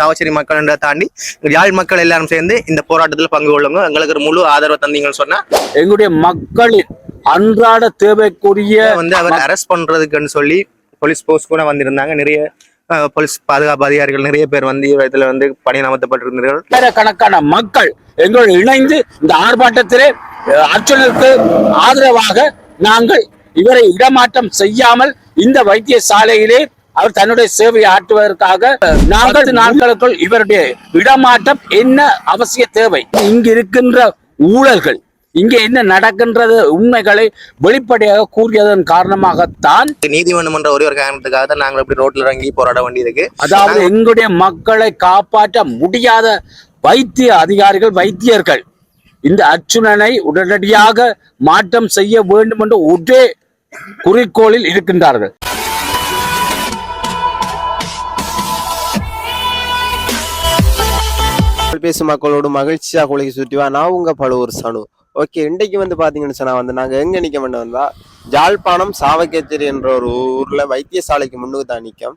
சாவச்சேரி மக்கள் தாண்டி யாழ் மக்கள் எல்லாரும் சேர்ந்து இந்த போராட்டத்தில் பங்கு கொள்ளுங்க. எங்களுக்கு முழு ஆதரவு தந்தீங்கன்னு சொன்னா எங்களுடைய மக்களின் அன்றாட தேவைக்குரிய வந்து அவர் அரெஸ்ட் பண்றதுக்குன்னு சொல்லி போலீஸ் போஸ்ட் கூட வந்திருந்தாங்க. நிறைய போலீஸ் பாதுகாப்பு அதிகாரிகள் நிறைய பேர் வந்து இதுல வந்து பணி அமர்த்தப்பட்டிருந்தார்கள். கணக்கான மக்கள் எங்களோடு இணைந்து இந்த ஆர்ப்பாட்டத்திலே அர்ச்சுனருக்கு ஆதரவாக நாங்கள் இவரை இடமாற்றம் செய்யாமல் இந்த வைத்தியசாலையிலே அவர் தன்னுடைய சேவையை ஆற்றுவதற்காக நாங்கள் நாட்களுக்குள் இவருடைய இடமாற்றம் என்ன அவசிய தேவை? இங்கு இருக்கின்ற ஊழல்கள் இங்கே என்ன நடக்கின்றது உண்மைகளை வெளிப்படையாக கூறியதன் காரணமாகத்தான் நீதி வேண்டுமென்ற ஒரே ஒரு காரணத்துக்காக தான் நாங்கள் இப்படி ரோட்ல இறங்கி போராட வேண்டியிருக்கு. அதாவது எங்களுடைய மக்களை காப்பாற்ற முடியாத வைத்திய அதிகாரிகள் வைத்தியர்கள் இந்த அர்ச்சுனனை உடனடியாக மாற்றம் செய்ய வேண்டும் என்ற ஒரே குறிக்கோளில் இருக்கின்றார்கள். பேசும் மக்களோடு மகிழ்ச்சியா உலகி சுற்றிவா நான் உங்க பழுவூர் சனு. ஓகே இன்றைக்கு வந்து பார்த்தீங்கன்னு சொன்னா வந்து நாங்கள் எங்கே நிற்க வேண்டும் வந்தா? ஜாழ்ப்பாணம் சாவக்கேச்சேரி என்ற ஒரு ஊரில் வைத்தியசாலைக்கு முன்னுக்கு தான் நிற்கும்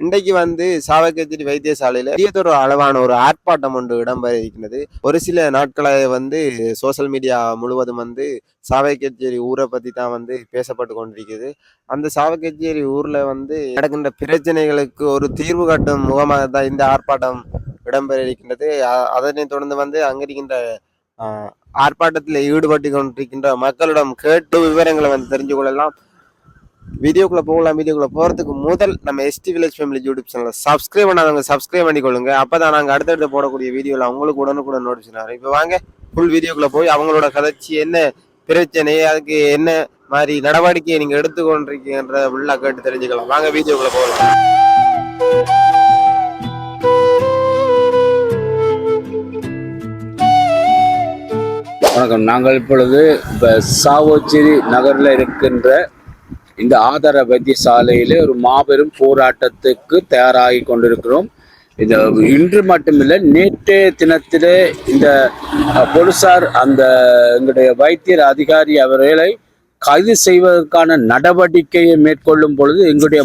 இன்றைக்கு வந்து சாவக்கேச்சேரி வைத்தியசாலையில் பெரியதொரு அளவான ஒரு ஆர்ப்பாட்டம் ஒன்று இடம்பெற இருக்கிறது ஒரு சில நாட்களாக வந்து சோசியல் மீடியா முழுவதும் வந்து சாவக்கேச்சேரி ஊரை பற்றி தான் வந்து பேசப்பட்டு கொண்டிருக்கிறது. அந்த சாவக்கேச்சேரி ஊரில் வந்து நடக்கின்ற பிரச்சனைகளுக்கு ஒரு தீர்வு காட்டும் முகமாக தான் இந்த ஆர்ப்பாட்டம் இடம்பெற இருக்கின்றது அதனைத் தொடர்ந்து வந்து அங்கிருக்கின்ற ஆர்ப்பாட்டத்தில் ஈடுபட்டு கொண்டிருக்கின்ற மக்களிடம் கேட்டு விவரங்களை வந்து தெரிஞ்சு கொள்ளலாம். வீடியோக்குள்ளே போகலாம். வீடியோக்குள்ள போகிறதுக்கு முதல் நம்ம எஸ்டி வில்லேஜ் ஃபேமிலி யூடியூப் சேனலை சப்ஸ்கிரைப் பண்ணாதவங்க சப்ஸ்கிரைப் பண்ணிக்கொள்ளுங்க. அப்பதான் நாங்கள் அடுத்தடுத்து போடக்கூடிய வீடியோவில் அவங்களுக்கு உடனுக்குடன் நோட்டிஃபிகேஷன் வரும். இப்போ வாங்க ஃபுல் வீடியோக்குள்ளே போய் அவங்களோட கதைச்சி என்ன பிரச்சனை அதுக்கு என்ன மாதிரி நடவடிக்கையை நீங்கள் எடுத்துக்கொண்டிருக்கீங்கன்ற உள்ள கேட்டு தெரிஞ்சுக்கலாம். வாங்க வீடியோக்குள்ளே போகலாம். வணக்கம். நாங்கள் இப்பொழுது இப்போ சாவோச்சேரி நகரில் இருக்கின்ற இந்த ஆதார வைத்தியசாலையில் ஒரு மாபெரும் போராட்டத்துக்கு தயாராகி கொண்டிருக்கிறோம். இந்த இன்று மட்டுமில்லை நேற்றைய தினத்திலே இந்த போலீசார் அந்த எங்களுடைய வைத்தியர் அதிகாரி அவர்களை கைது செய்வதற்கான நடவடிக்கையை மேற்கொள்ளும் பொழுது எங்களுடைய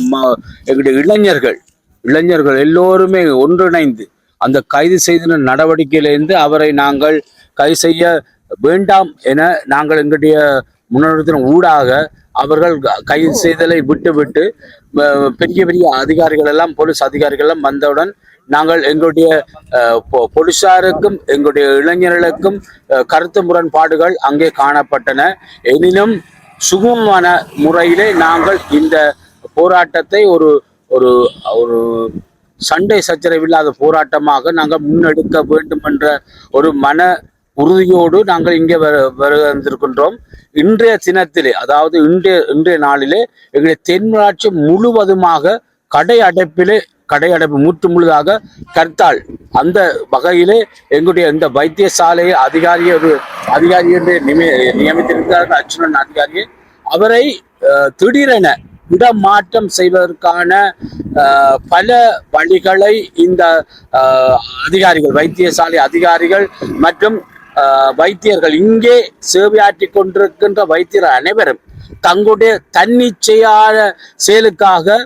எங்களுடைய இளைஞர்கள் இளைஞர்கள் எல்லோருமே ஒன்றிணைந்து அந்த கைது செய்த நடவடிக்கையிலிருந்து அவரை நாங்கள் கைது செய்ய வேண்டாம் என நாங்கள் எங்களுடைய முன்னெடுத்தின ஊடாக அவர்கள் க- கைது செய்தலை விட்டுவிட்டு பெரிய பெரிய அதிகாரிகள் எல்லாம் போலீஸ் அதிகாரிகள் எல்லாம் வந்தவுடன் நாங்கள் எங்களுடைய போலீசாருக்கும் எங்களுடைய இளைஞர்களுக்கும் கருத்து முரண்பாடுகள் அங்கே காணப்பட்டன. எனினும் சுகமமான முறையிலே நாங்கள் இந்த போராட்டத்தை ஒரு ஒரு ஒரு சண்டை சச்சரவில்லாத போராட்டமாக நாங்கள் முன்னெடுக்க வேண்டும் என்ற ஒரு மன உறுதியோடு நாங்கள் இங்கே வரு வருகின்றோம் இன்றைய தினத்திலே அதாவது இன்றைய இன்றைய நாளிலே எங்களுடைய தென்மராட்சி முழுவதுமாக கடை அடைப்பிலே கடை அடைப்பு முற்று முழுதாக கர்த்தால் அந்த வகையிலே எங்களுடைய இந்த வைத்தியசாலை அதிகாரியை ஒரு அதிகாரி என்று நியமி நியமித்திருக்கிறார்கள் அர்ச்சுனன் அதிகாரியை அவரை திடீரென இடமாற்றம் செய்வதற்கான பல வழிகளை இந்த அதிகாரிகள் வைத்தியசாலை அதிகாரிகள் மற்றும் வைத்தியர்கள் இங்கே சேவையாற்றி கொண்டிருக்கின்ற வைத்தியர் அனைவரும் தங்களுடைய தன்னிச்சையான செயலுக்காக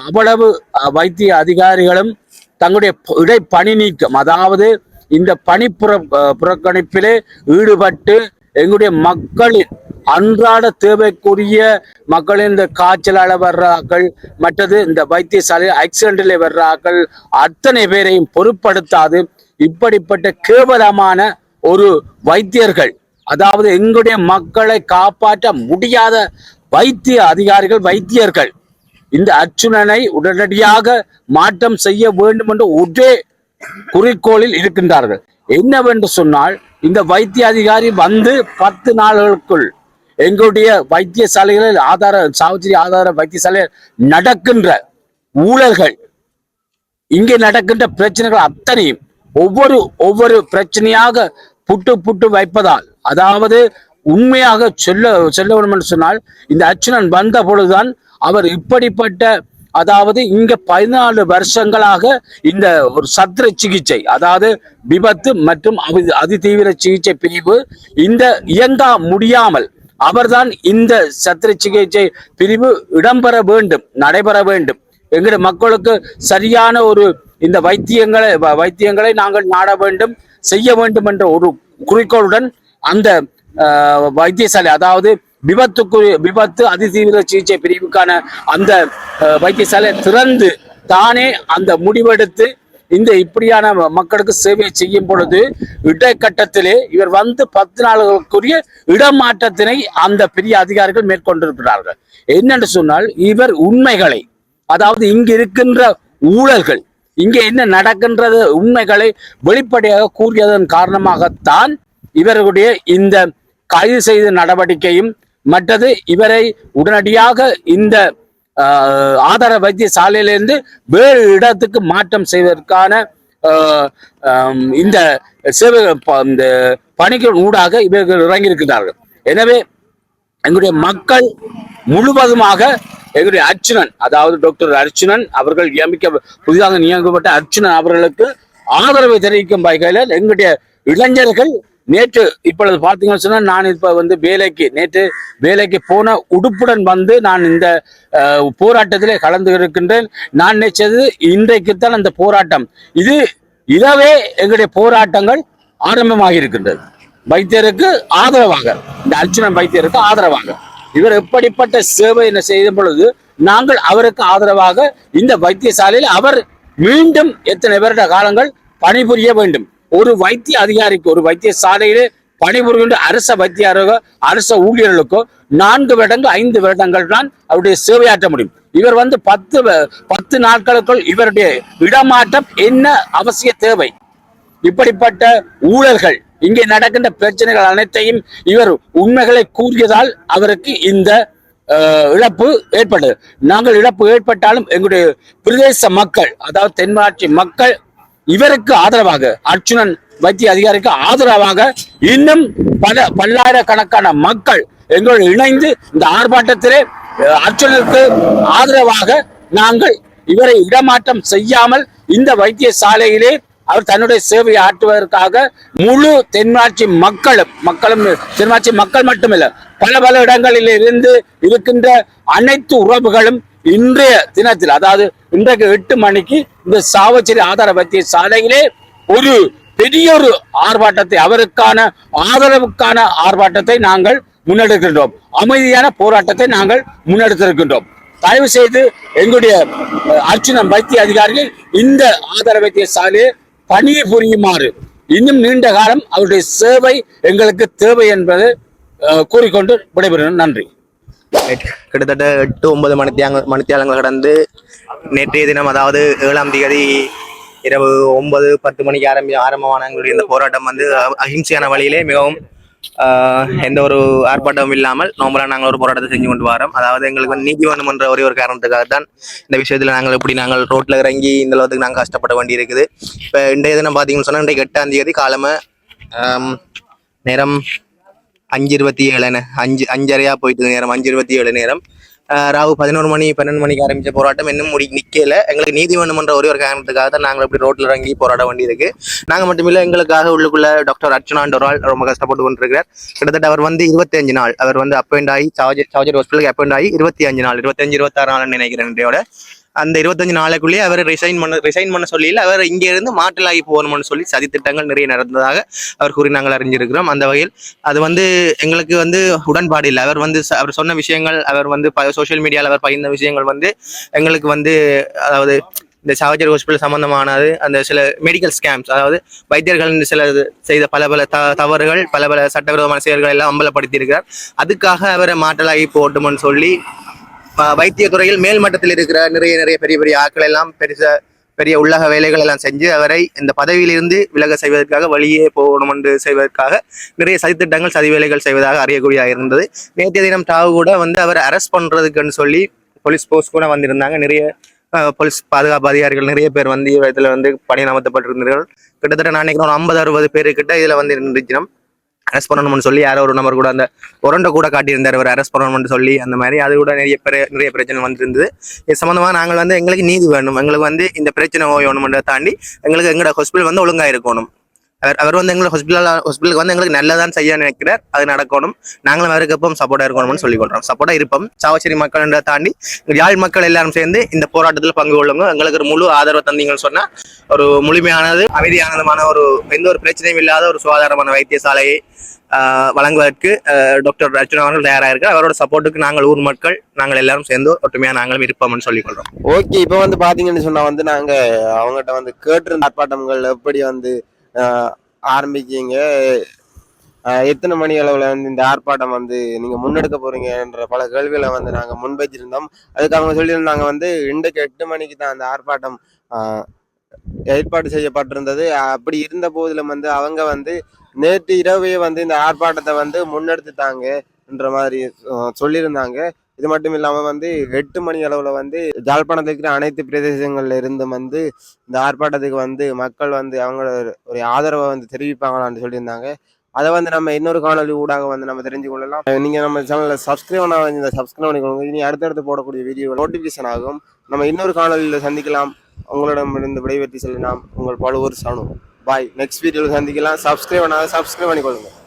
அவ்வளவு வைத்திய அதிகாரிகளும் தங்களுடைய இடை இடைப்பணி நீக்கம் அதாவது இந்த பணி புற புறக்கணிப்பிலே ஈடுபட்டு எங்களுடைய மக்களின் அன்றாட தேவைக்குரிய மக்களின் இந்த காய்ச்சலால வர்றாக்கள் மற்றது இந்த வைத்தியசாலையில் ஆக்சிடென்டில் வர்றாக்கள் அத்தனை பேரையும் பொருட்படுத்தாது இப்படிப்பட்ட கேவலமான ஒரு வைத்தியர்கள் அதாவது எங்களுடைய மக்களை காப்பாற்ற முடியாத வைத்திய அதிகாரிகள் வைத்தியர்கள் இந்த அர்ச்சுனனை உடனடியாக மாற்றம் செய்ய வேண்டும் என்ற ஒரே குறிக்கோளில் இருக்கின்றார்கள். என்னவென்று சொன்னால் இந்த வைத்திய அதிகாரி வந்து பத்து நாள்களுக்குள் எங்களுடைய வைத்தியசாலைகளில் ஆதார சாவச்சேரி ஆதார வைத்தியசாலையில் நடக்கின்ற ஊழல்கள் இங்கே நடக்கின்ற பிரச்சனைகள் அத்தனையும் ஒவ்வொரு ஒவ்வொரு பிரச்சனையாக புட்டு புட்டு வைப்பதால் அதாவது உண்மையாக சொல்ல சொல்ல வேண்டும் என்று சொன்னால் இந்த அர்ச்சுனன் வந்த பொழுதுதான் அவர் இப்படிப்பட்ட அதாவது இங்க பதினாலு வருஷங்களாக இந்த ஒரு சத்திர சிகிச்சை அதாவது விபத்து மற்றும் அதி அதிதீவிர சிகிச்சை பிரிவு இந்த இயங்கா முடியாமல் அவர்தான் இந்த சத்திர சிகிச்சை பிரிவு இடம்பெற வேண்டும் நடைபெற வேண்டும். எங்களுடைய மக்களுக்கு சரியான ஒரு இந்த வைத்தியங்களை வ- வைத்தியங்களை நாங்கள் நாட வேண்டும். செய்ய வேண்டும் என்ற ஒரு குறிக்கோளுடன் அந்த வைத்தியசாலை அதாவது விபத்துக்கு விபத்து அதிதீவிர சிகிச்சை பிரிவுக்கான அந்த வைத்தியசாலை திறந்து தானே அந்த முடிவெடுத்து இந்த இப்படியான ம- மக்களுக்கு சேவை செய்யும் பொழுது இடைக்கட்டத்திலே இவர் வந்து பத்து நாளுக்குரிய இடமாற்றத்தினை அந்த பெரிய அதிகாரிகள் மேற்கொண்டிருக்கிறார்கள். என்னென்று சொன்னால் இவர் உண்மைகளை அதாவது இங்கு இருக்கின்ற ஊழல்கள் இங்கே என்ன நடக்கின்றது? உண்மைகளை வெளிப்படையாக கூறியதன் காரணமாகத்தான் இவர்களுடைய இந்த கைது செய்த நடவடிக்கையும் மற்றது இவரை உடனடியாக இந்த ஆஹ், ஆதார வைத்தியசாலையிலிருந்து வேறு இடத்துக்கு மாற்றம் செய்வதற்கான ஆஹ், இந்த சேவை இந்த பணிகள் ஊடாக இவர்கள் இறங்கியிருக்கிறார்கள். எனவே எங்களுடைய மக்கள் முழுவதுமாக எங்களுடைய அர்ச்சுனன் அதாவது டாக்டர் அர்ச்சுனன் அவர்கள் நியமிக்க புதிதாக நியமிக்கப்பட்ட அர்ச்சுனன் அவர்களுக்கு ஆதரவை தெரிவிக்கும் வகையில் எங்களுடைய இளைஞர்கள் நேற்று இப்பொழுது பார்த்தீங்கன்னு சொன்னால் நான் இப்போ வந்து வேலைக்கு நேற்று வேலைக்கு போன உடுப்புடன் வந்து நான் இந்த போராட்டத்திலே கலந்து இருக்கின்றேன். நான் நினைச்சது இன்றைக்குத்தான் அந்த போராட்டம். இது இதவே எங்களுடைய போராட்டங்கள் ஆரம்பமாக இருக்கின்றது. வைத்தியருக்கு ஆதரவாக இந்த அர்ச்சுனன் வைத்தியருக்கு ஆதரவாக. இவர் எப்படிப்பட்ட சேவை என்ன செய்த பொழுது நாங்கள் அவருக்கு ஆதரவாக இந்த வைத்தியசாலையில் அவர் மீண்டும் எத்தனை வருட காலங்கள் பணிபுரிய வேண்டும். ஒரு வைத்திய அதிகாரிக்கு ஒரு வைத்தியசாலையிலே பணிபுரிகின்ற அரச வைத்தியரோ அரச ஊழியர்களுக்கோ நான்கு வருடங்கள் ஐந்து வருடங்கள் தான் அவருடைய சேவையாற்ற முடியும். இவர் வந்து பத்து பத்து நாட்களுக்குள் இவருடைய இடமாற்றம் என்ன அவசிய தேவை? இப்படிப்பட்ட ஊழல்கள் இங்கே நடக்கின்ற பிரச்சனைகள் அனைத்தையும் இவர் உண்மைகளை கூறியதால் அவருக்கு இந்த இழப்பு ஏற்பட்டது. நாங்கள் இழப்பு ஏற்பட்டாலும் எங்களுடைய பிரதேச மக்கள் அதாவது தென்மராட்சி மக்கள் இவருக்கு ஆதரவாக அர்ச்சுனன் வைத்திய அதிகாரிக்கு ஆதரவாக இன்னும் பல பல்லாயிரக்கணக்கான மக்கள் எங்களோடு இணைந்து இந்த ஆர்ப்பாட்டத்திலே அர்ச்சுனனுக்கு ஆதரவாக நாங்கள் இவரை இடமாற்றம் செய்யாமல் இந்த வைத்தியசாலையிலே அவர் தன்னுடைய சேவையை ஆற்றுவதற்காக முழு தென்மாட்சி மக்களும் மக்களும் தென்மாட்சி மக்கள் மட்டுமில்ல பல பல இடங்களில் இருந்து இருக்கின்ற அனைத்து உறவுகளும் இன்றைய தினத்தில் அதாவது இன்றைக்கு எட்டு மணிக்கு இந்த சாவச்சேரி ஆதார வைத்திய சாலையிலே ஒரு பெரிய ஒரு ஆர்ப்பாட்டத்தை அவருக்கான ஆதரவுக்கான ஆர்ப்பாட்டத்தை நாங்கள் முன்னெடுக்கின்றோம். அமைதியான போராட்டத்தை நாங்கள் முன்னெடுத்திருக்கின்றோம். தயவு செய்து எங்களுடைய அஹ், அர்ச்சுனன் வைத்திய அதிகாரிகள் இந்த ஆதார வைத்திய சாலையை பணியை புரியுமாறு. இன்னும் நீண்ட காலம் அவருடைய சேவை எங்களுக்கு தேவை என்பது கூறிக்கொண்டு விடைபெறுகிறேன். நன்றி. கிட்டத்தட்ட எட்டு ஒன்பது மணித்தியாங்க மணித்தியாலங்கள் கடந்து நேற்றைய தினம் அதாவது ஏழாம் தேதி இரவு ஒன்பது பத்து மணிக்கு ஆரம்பி ஆரம்பமான எங்களுடைய இந்த போராட்டம் வந்து அஹிம்சையான வழியிலே மிகவும் எந்த ஒரு ஆர்ப்பாட்டமும் இல்லாமல் நோம்பலாக நாங்கள் ஒரு போராட்டத்தை செஞ்சு கொண்டு வரோம். அதாவது எங்களுக்கு வந்து நீதி ஒரே ஒரு காரணத்துக்காக தான் இந்த விஷயத்தில் நாங்கள் இப்படி நாங்கள் ரோட்டில் இறங்கி இந்த அளவுக்கு நாங்கள் கஷ்டப்பட வேண்டி இருக்குது இப்போ இன்றைய தினம் பார்த்தீங்கன்னு சொன்னால் இன்றைக்கு எட்டாம் தேதி காலமை நேரம் அஞ்சு இருபத்தி ஏழு அஞ்சு அஞ்சரையா போயிட்டு நேரம். அஞ்சு இருபத்தி ஏழு நேரம். ராவு பதினோரு மணி பன்னெண்டு மணிக்கு ஆரம்பிச்ச போராட்டம். இன்னும் முடி நிக்கல. எங்களுக்கு நீதி வேணுமன்ற ஒரே ஒரு காரணத்துக்காக தான் நாங்கள் இப்படி ரோட்ல இறங்கி போராட வேண்டியிருக்கு. நாங்க மட்டுமில்ல எங்களுக்காக உள்ளுக்குள்ள டாக்டர் அர்ச்சனான்ற ஒரு ஆள் ரொம்ப கஷ்டப்பட்டு கொண்டிருக்கிறார். கிட்டத்தட்ட அவர் வந்து இருபத்தஞ்சு நாள். அவர் வந்து அப்பாயிண்ட் ஆகி சார்ஜர் சார்ஜர் ஹாஸ்பிட்டலுக்கு அப்பாயிண்ட் ஆகி இருபத்தி அஞ்சு நாள். இருபத்தஞ்சு இருபத்தாறு நாள் நினைக்கிறேன் இன்றையோட. அந்த இருபத்தஞ்சு நாளைக்குள்ளேயே அவர் ரிசைன் பண்ண ரிசைன் பண்ண சொல்லியில் அவர் இங்கேருந்து மாற்றலாகி போகணும்னு சொல்லி சதித்திட்டங்கள் நிறைய நடந்ததாக அவர் கூறி நாங்கள் அறிஞ்சிருக்கிறோம். அந்த வகையில் அது வந்து எங்களுக்கு வந்து உடன்பாடு இல்லை. அவர் வந்து ச- அவர் சொன்ன விஷயங்கள் அவர் வந்து சோஷியல் மீடியாவில் அவர் பகிர்ந்த விஷயங்கள் வந்து எங்களுக்கு வந்து அதாவது இந்த சாவஜர் ஹாஸ்பிட்டல் சம்பந்தமானது அந்த சில மெடிக்கல் ஸ்கேம்ஸ் அதாவது வைத்தியர்கள் சில இது செய்த பல பல த தவறுகள் பல பல சட்டவிரோதமான செயல்களை எல்லாம் அம்பலப்படுத்தியிருக்கிறார். அதுக்காக அவரை மாற்றலாகி போட்டுமன்னு சொல்லி வைத்தியத்துறையில் மேல்மட்டத்தில் இருக்கிற நிறைய நிறைய பெரிய பெரிய ஆட்கள் எல்லாம் பெருச பெரிய உள்ளக வேலைகள் எல்லாம் செஞ்சு அவரை இந்த பதவியிலிருந்து விலக செய்வதற்காக வழியே போகணும் என்று செய்வதற்காக நிறைய சதித்திட்டங்கள் சதி வேலைகள் செய்வதாக அறியக்கூடியதாக இருந்தது நேற்றைய தினம் டாவு கூட வந்து அவரை அரெஸ்ட் பண்றதுக்குன்னு சொல்லி போலீஸ் போஸ்ட் கூட வந்திருந்தாங்க. நிறைய போலீஸ் பாதுகாப்பு அதிகாரிகள் நிறைய பேர் வந்து இதில் வந்து பணியமர்த்தப்பட்டிருந்தார்கள் கிட்டத்தட்ட நான் நினைக்கிறேன் ஒரு ஐம்பது அறுபது பேரு கிட்ட இதில் வந்து இருந்துச்சு. அரெஸ்ட் பண்ணணும்னு சொல்லி யாரோ ஒரு நபர் கூட அந்த உரண்டை கூட காட்டியிருந்தார். அவர் அரெஸ்ட் பண்ணணும்னு சொல்லி அந்த மாதிரி அது கூட நிறைய பேர் நிறைய பிரச்சனை வந்துருந்தது. இது சம்மந்தமாக நாங்கள் வந்து எங்களுக்கு நீதி வேணும். எங்களுக்கு வந்து இந்த பிரச்சனை ஓயணும்ன்றதை தாண்டி எங்களுக்கு எங்களோட ஹாஸ்பிட்டல் வந்து ஒழுங்கா இருக்கணும். அவர் அவர் வந்து எங்களை ஹாஸ்பிட்டல் ஹாஸ்பிட்டலுக்கு வந்து எங்களுக்கு நல்லதான் செய்ய நினைக்கிறார். அது நடக்கணும். நாங்களும் அவருக்கு எப்பவும் சப்போர்ட்டாக இருக்கணும்னு சொல்லிக் கொள்றோம் சப்போர்ட்டாக இருப்போம். சாவச்சேரி மக்கள் தாண்டி யாழ் மக்கள் எல்லாரும் சேர்ந்து இந்த போராட்டத்தில் பங்கு கொள்ளுங்க. எங்களுக்கு ஒரு முழு ஆதரவு தந்தீங்கன்னு சொன்னால் ஒரு முழுமையானது அமைதியானதுமான ஒரு எந்த ஒரு பிரச்சனையும் இல்லாத ஒரு சுகாதாரமான வைத்தியசாலையை வழங்குவதற்கு டாக்டர் அர்ஜுன் அவர்கள் தயாராக இருக்கு அவரோட சப்போர்ட்டுக்கு நாங்கள் ஊர் மக்கள் நாங்கள் எல்லாரும் சேர்ந்து ஒற்றுமையாக நாங்களும் இருப்போம்னு சொல்லி கொள்றோம் ஓகே இப்போ வந்து பாத்தீங்கன்னு சொன்னா வந்து நாங்கள் அவங்ககிட்ட வந்து கேட்டிருந்த ஆர்ப்பாட்டங்கள் எப்படி வந்து ஆரம்பிக்கீங்க. எத்தனை மணி அளவுல வந்து இந்த ஆர்ப்பாட்டம் வந்து நீங்க முன்னெடுக்க போகிறீங்கன்ற பல கேள்விகளை வந்து நாங்க முன்வைச்சிருந்தோம் அதுக்கு அவங்க சொல்லியிருந்தாங்க வந்து இன்றைக்கு எட்டு மணிக்கு தான் அந்த ஆர்ப்பாட்டம் ஆஹ், ஏற்பாடு செய்யப்பட்டிருந்தது. அப்படி இருந்த போதிலும் வந்து அவங்க வந்து நேற்று இரவே வந்து இந்த ஆர்ப்பாட்டத்தை வந்து முன்னெடுத்துட்டாங்க என்ற மாதிரி சொல்லியிருந்தாங்க. இது மட்டும் இல்லாமல் வந்து எட்டு மணி அளவில் வந்து ஜாழ்ப்பாணத்தில் இருக்கிற அனைத்து பிரதேசங்கள்ல இருந்தும் வந்து இந்த ஆர்ப்பாட்டத்துக்கு வந்து மக்கள் வந்து அவங்களோட ஒரு- ஆதரவை வந்து தெரிவிப்பாங்களான்னு சொல்லியிருந்தாங்க. அதை வந்து நம்ம இன்னொரு காணொலி ஊடாக வந்து நம்ம தெரிஞ்சு கொள்ளலாம். நீங்க நம்ம சேனலில் சப்ஸ்கிரைப் பண்ண இந்த சப்ஸ்கிரைப் பண்ணிக்கோங்க. இனி அடுத்தடுத்து போடக்கூடிய வீடியோ நோட்டிஃபிகேஷன் ஆகும். நம்ம இன்னொரு காணொலியில் சந்திக்கலாம். உங்களிடமிருந்து விடைபெற்று செல்லலாம் உங்கள் பழுவூர் சனு. பாய் நெக்ஸ்ட் வீடியோவில் சந்திக்கலாம். சப்ஸ்கிரைப் பண்ணாத சப்ஸ்கிரைப் பண்ணிக்கொள்ளுங்க.